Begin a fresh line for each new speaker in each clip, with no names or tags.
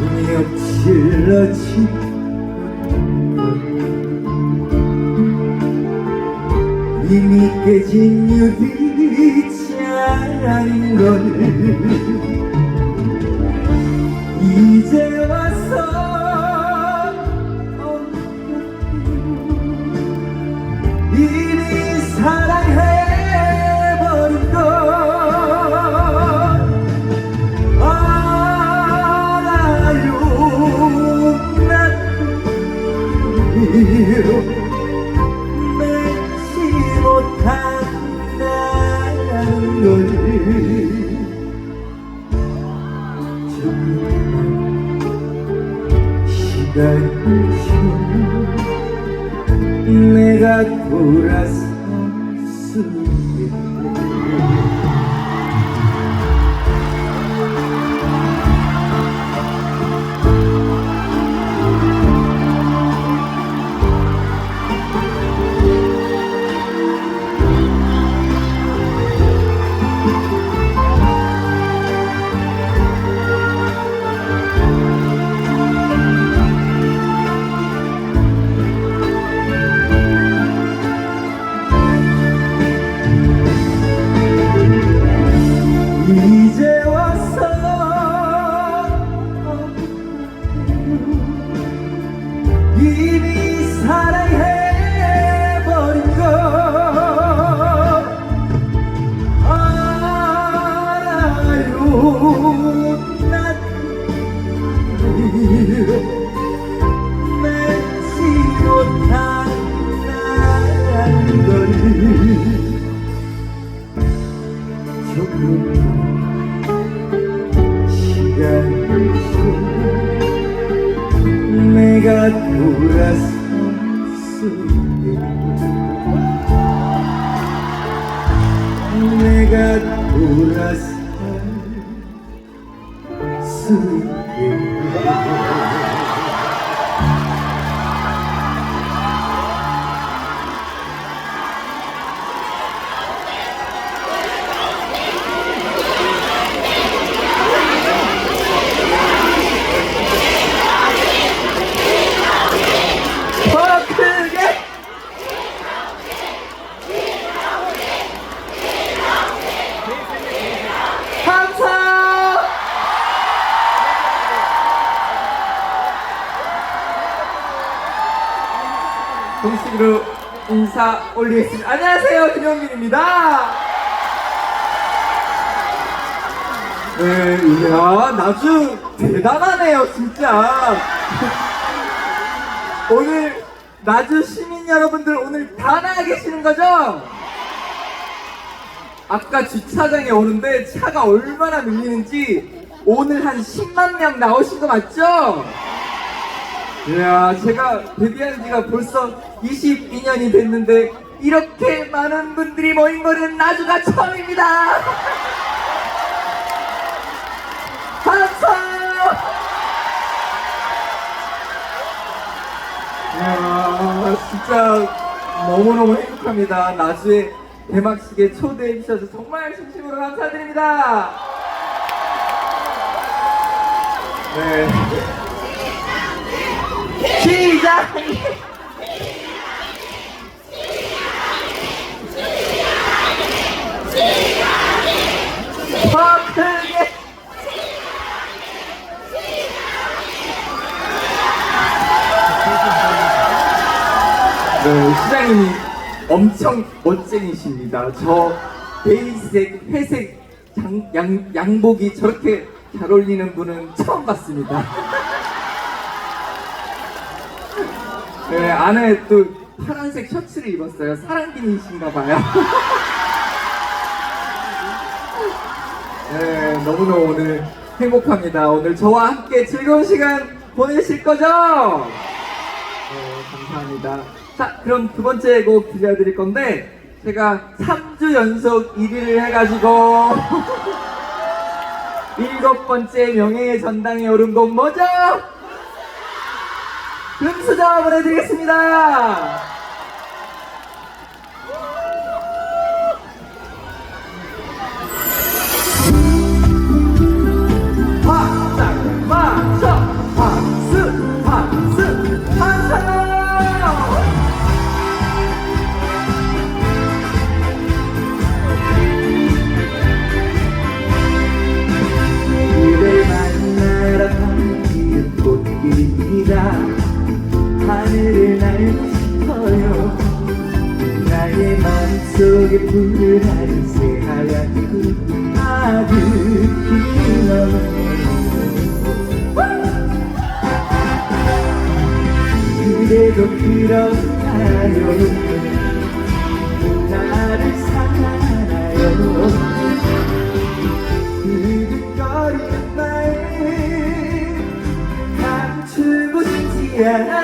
운이 엎질러진 이미 깨진 유리잔인 걸. 이제 와 내가 돌아설 수 공식으로 인사 올리겠습니다 안녕하세요 김영민입니다 네, 이야, 나주 대단하네요, 진짜. 오늘 나주 시민 여러분들 오늘 다 나와 계시는 거죠? 아까 주차장에 오는데 차가 얼마나 밀리는지 오늘 한 10만 명 나오신 거 맞죠? 이야, 제가 데뷔한 지가 벌써 22년이 됐는데 이렇게 많은 분들이 모인 거는 나주가 처음입니다. 박수! 이야, 진짜 너무너무 행복합니다. 나주에 개막식에 초대해 주셔서 정말 진심으로 감사드립니다. 네. 시작! 더 크게! 네, 시장님이 엄청 멋쟁이십니다. 저 베이색, 회색 장, 양, 양복이 저렇게 잘 어울리는 분은 처음 봤습니다. 네, 안에 또 파란색 셔츠를 입었어요. 사랑기이신가 봐요. 네, 너무너무 오늘 행복합니다. 오늘 저와 함께 즐거운 시간 보내실 거죠? 네, 감사합니다. 자, 그럼 두 번째 곡 들려드릴 건데, 제가 3주 연속 1위를 해가지고, 일곱 번째 명예의 전당에 오른 곡 뭐죠? 예, 금수저 보내드리겠습니다. 속에 불을 하는 새하얀 그 아득히 넘어 그래도 그렇다요 나를 사랑하나요? 흐거리는 나의 감추고 싶지 않아.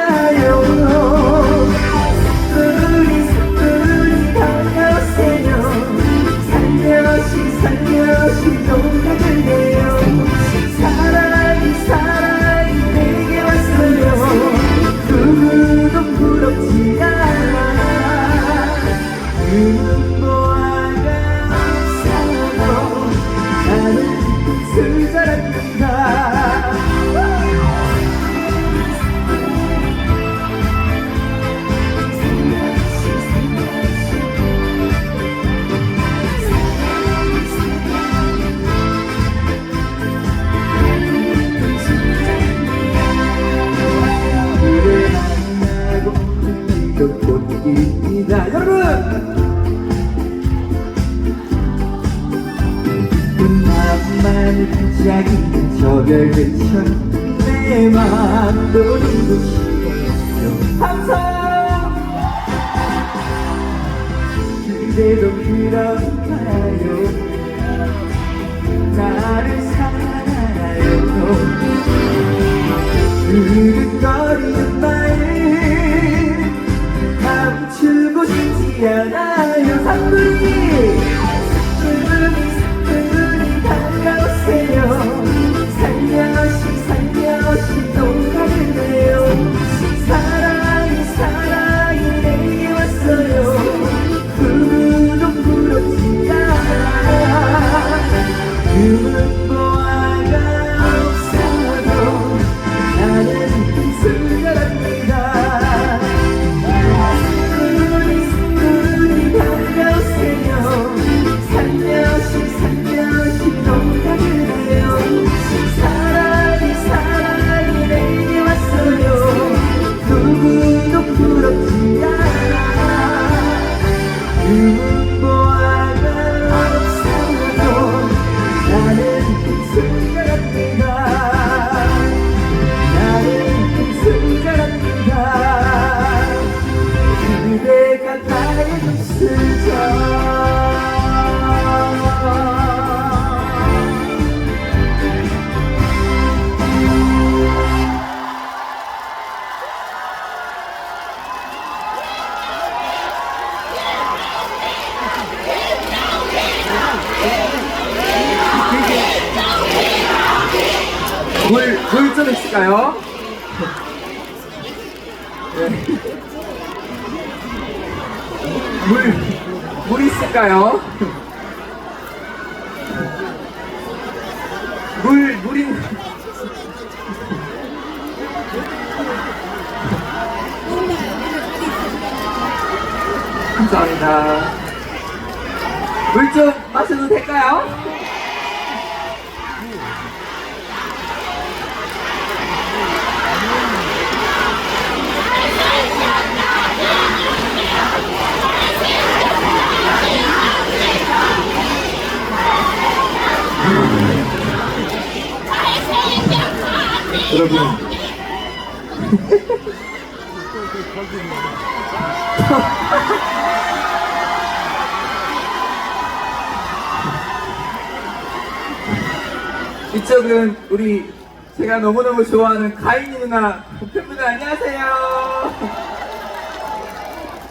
여러분 우리 제가 너무너무 좋아하는 가인이 누나 팬분들 안녕하세요.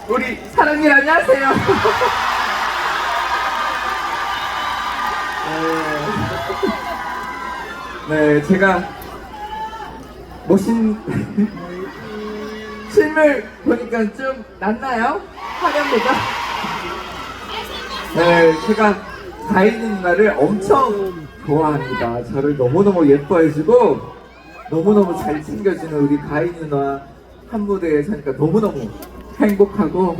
우리 사랑님 안녕하세요. 네. 네 제가 멋있는 실물 보니까 좀 낫나요? 화면보다. 네 제가 가인 누나를 엄청 좋아합니다. 저를 너무너무 예뻐해주고 너무너무 잘 챙겨주는 우리 가인이 누나 한 무대에 서니까 너무너무 행복하고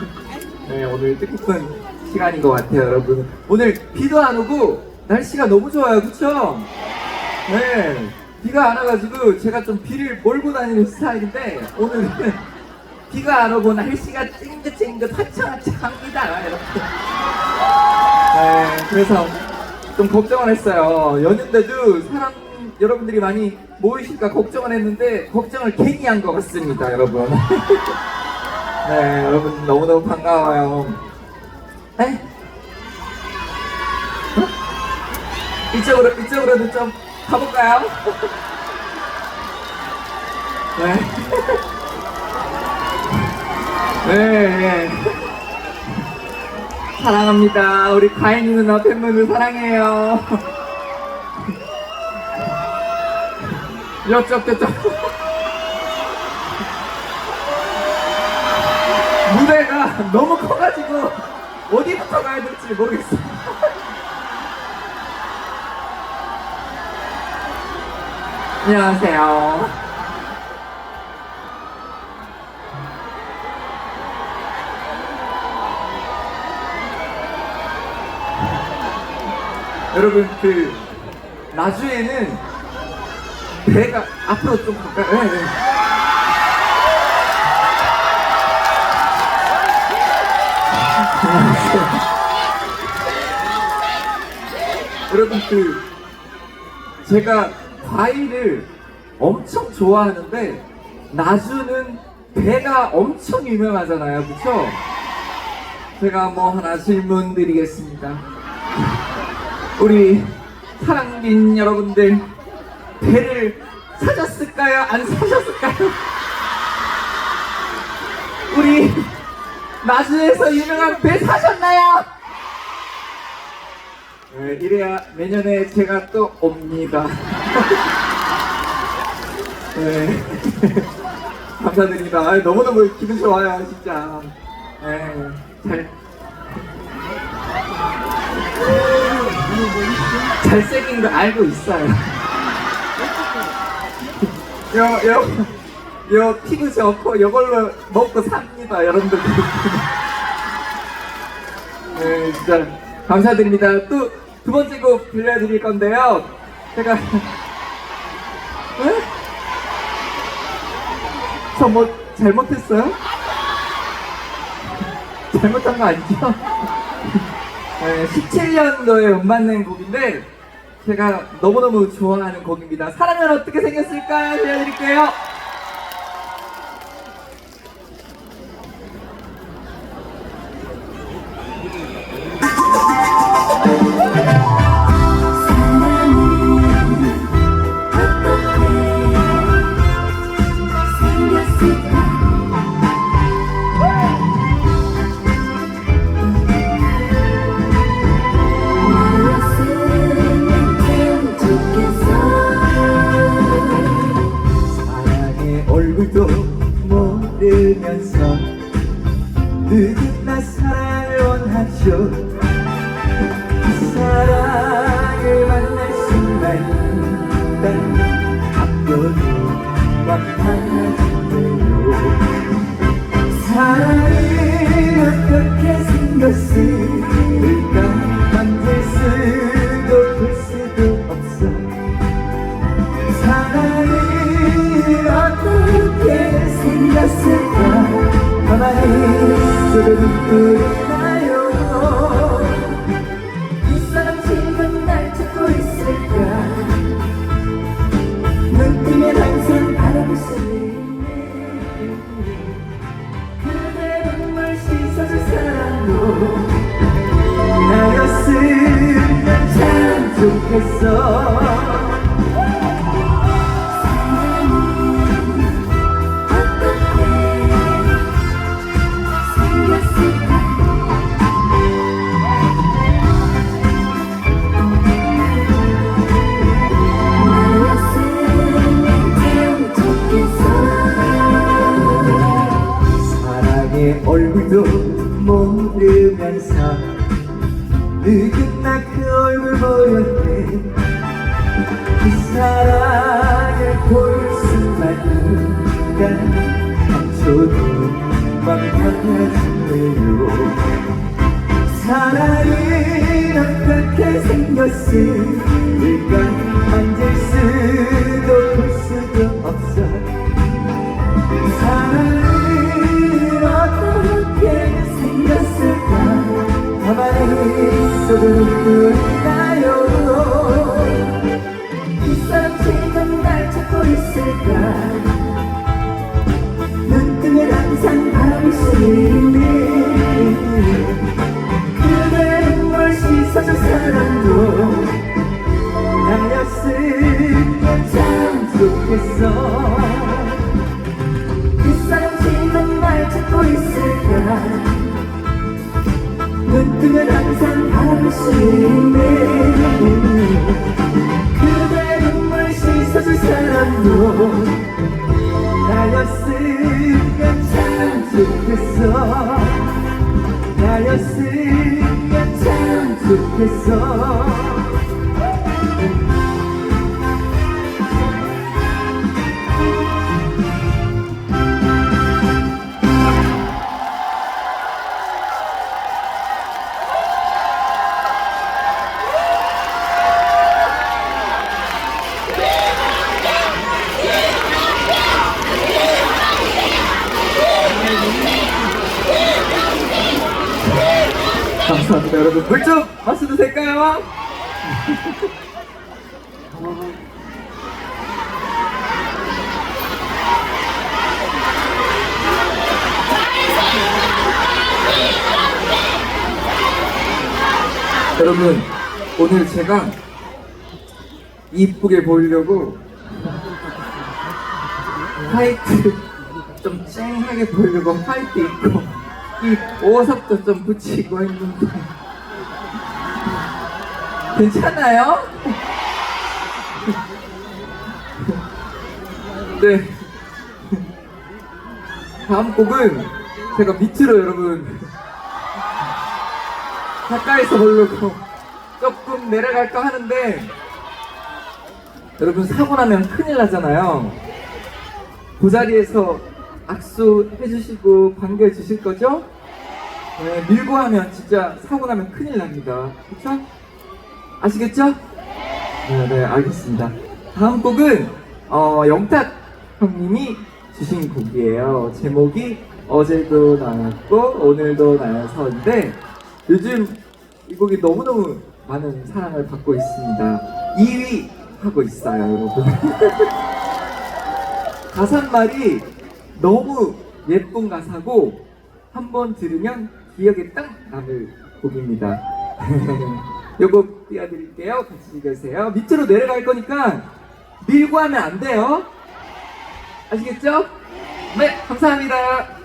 네, 오늘 뜻깊은 시간인 것 같아요, 여러분. 오늘 비도 안 오고 날씨가 너무 좋아요, 그쵸? 네, 비가 안 와가지고 제가 좀 비를 몰고 다니는 스타일인데 오늘은 비가 안 오고 날씨가 찡긋찡긋 화창화창합니다, 여러분. 네, 그래서 좀 걱정을 했어요. 연휴인데도 사람 여러분들이 많이 모이실까 걱정을 했는데 걱정을 괜히 한 것 같습니다, 여러분. 네, 여러분 너무너무 반가워요. 네? 어? 이쪽으로 이쪽으로도 좀 가볼까요? 네. 네. 네. 사랑합니다. 우리 가인이 누나 팬분들 사랑해요. 저쪽. 무대가 너무 커가지고 어디부터 가야 될지 모르겠어. 안녕하세요. 여러분 그 나주에는 배가 앞으로 좀 가까이 네, 네. 여러분 그 제가 과일을 엄청 좋아하는데 나주는 배가 엄청 유명하잖아요 그쵸? 제가 뭐 하나 질문 드리겠습니다 우리 사랑빈 여러분들 배를 사셨을까요? 안 사셨을까요? 우리 나주에서 유명한 배 사셨나요? 네, 이래야 내년에 제가 또 옵니다. 네. 감사드립니다. 아, 너무너무 기분 좋아요, 진짜. 네, 잘. 잘생긴 거 알고 있어요. 요, 요, 요 피부 좋고 이걸로 먹고 삽니다, 여러분들. 네, 진짜 감사드립니다. 또 두 번째 곡 들려드릴 건데요. 제가 네? 저뭐 잘못했어요? 잘못한 거 아니죠? 네, 17년도에 음반낸 곡인데 제가 너무너무 좋아하는 곡입니다. 사랑은 어떻게 생겼을까 들려드릴게요. 감사합니다 여러분 물좀 마셔도 될까요? 여러분 오늘 제가 이쁘게 보이려고 화이트 좀 쨍하게 보이려고 화이트 입고 이 보석도 좀 붙이고 했는데. 괜찮아요? 네. 다음 곡은 제가 밑으로 여러분 가까이서 보려고 조금 내려갈까 하는데 여러분 사고 나면 큰일 나잖아요. 그 자리에서 악수 해 주시고 반겨해 주실 거죠? 네, 밀고 하면 진짜 사고 나면 큰일 납니다. 그쵸? 아시겠죠? 네, 네, 알겠습니다. 다음 곡은, 어, 영탁 형님이 주신 곡이에요. 제목이 어제도 나였고, 오늘도 나여서인데, 요즘 이 곡이 너무너무 많은 사랑을 받고 있습니다. 2위 하고 있어요, 여러분. 가사말이 너무 예쁜 가사고 한 번 들으면 기억에 딱 남을 곡입니다. 요거 띄워드릴게요. 같이 읽으세요. 밑으로 내려갈 거니까 밀고 하면 안 돼요. 아시겠죠? 네, 감사합니다.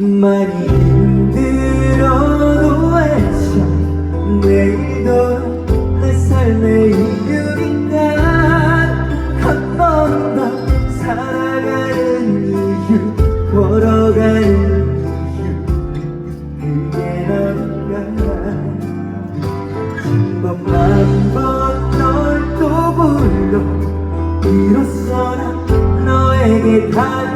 많이 힘들어도 외쳐 내일도 내 삶의 이유니까 한번 더 살아가는 이유 걸어가는 이유 그게 너니까? 한 번만 번널또 불러. 비로소 난 너에게 단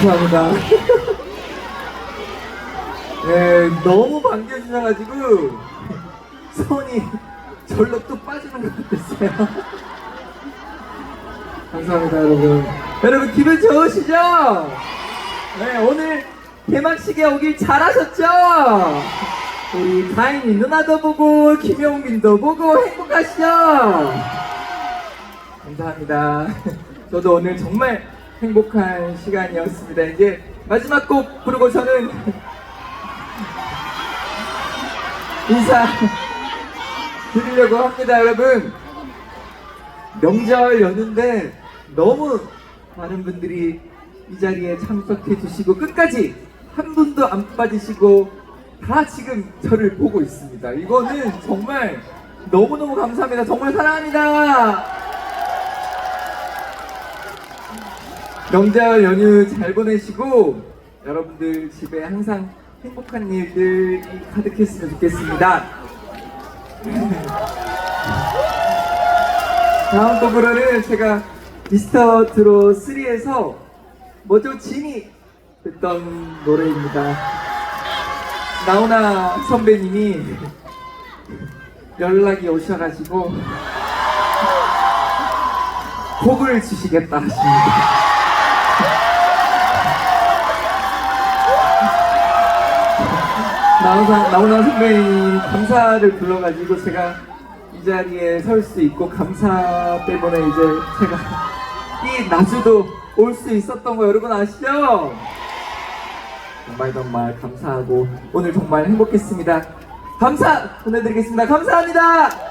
감사합니다. 네, 너무 반겨주셔가지고 손이 절로 또 빠지는 것 같았어요. 감사합니다, 여러분. 여러분 기분 좋으시죠? 네, 오늘 개막식에 오길 잘하셨죠? 우리 다인이 누나도 보고 김용빈도 보고 행복하시죠? 감사합니다. 저도 오늘 정말 행복한 시간이었습니다. 이제 마지막 곡 부르고 저는 인사 드리려고 합니다, 여러분. 명절 연휴인데 너무 많은 분들이 이 자리에 참석해 주시고 끝까지 한 분도 안 빠지시고 다 지금 저를 보고 있습니다. 이거는 정말 너무너무 감사합니다. 정말 사랑합니다. 명절 연휴 잘 보내시고 여러분들 집에 항상 행복한 일들이 가득했으면 좋겠습니다. 다음 곡으로는 제가 미스터 트롯 3에서 먼저 진이 됐던 노래입니다. 나훈아 선배님이 연락이 오셔가지고 곡을 주시겠다 하십니다. 나훈아, 나훈아 선배님 감사를 불러가지고 제가 이 자리에 설 수 있고 감사 때문에 이제 제가 이 나주도 올 수 있었던 거 여러분 아시죠? 정말 정말 감사하고 오늘 정말 행복했습니다. 감사 보내드리겠습니다. 감사합니다.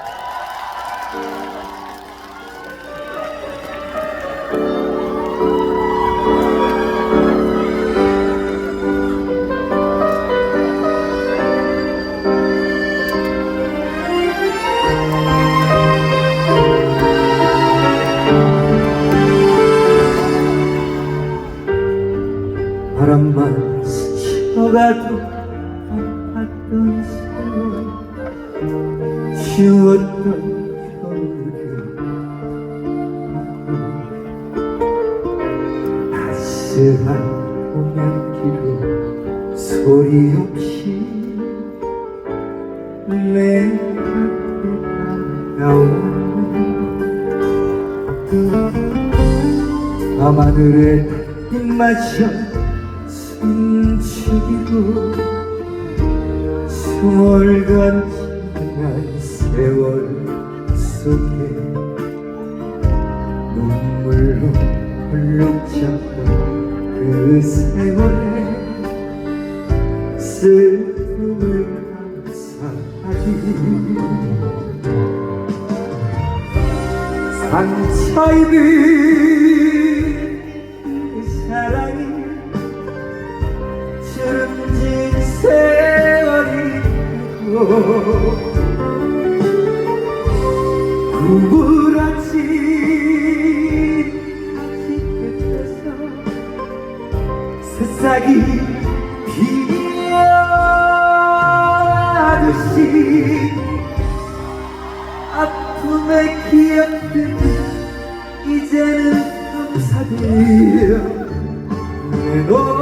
밤하늘에 입맞춰 숨죽이고 스멀간 지난 세월 속에 눈물로 홀룩 잡던 그 세월에 슬픔을 감사하리 입은 그 사랑이 주름진 세월이 되고 구부러진 다시 끝에서 새싹이 기억들이 이제는 감사돼요 내노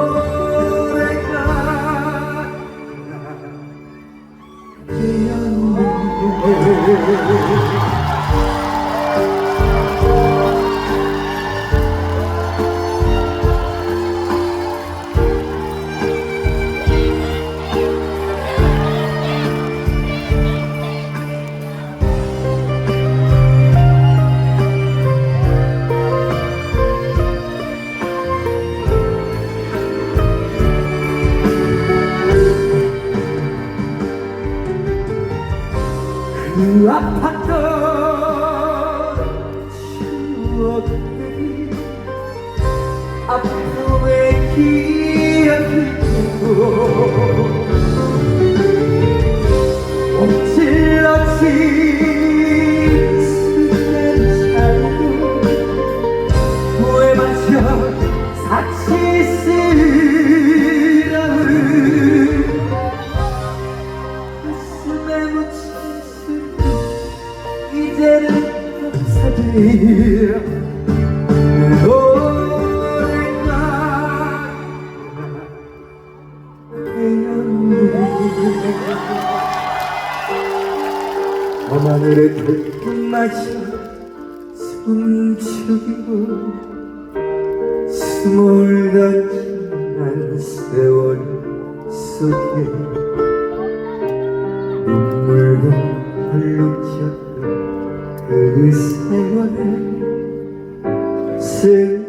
슬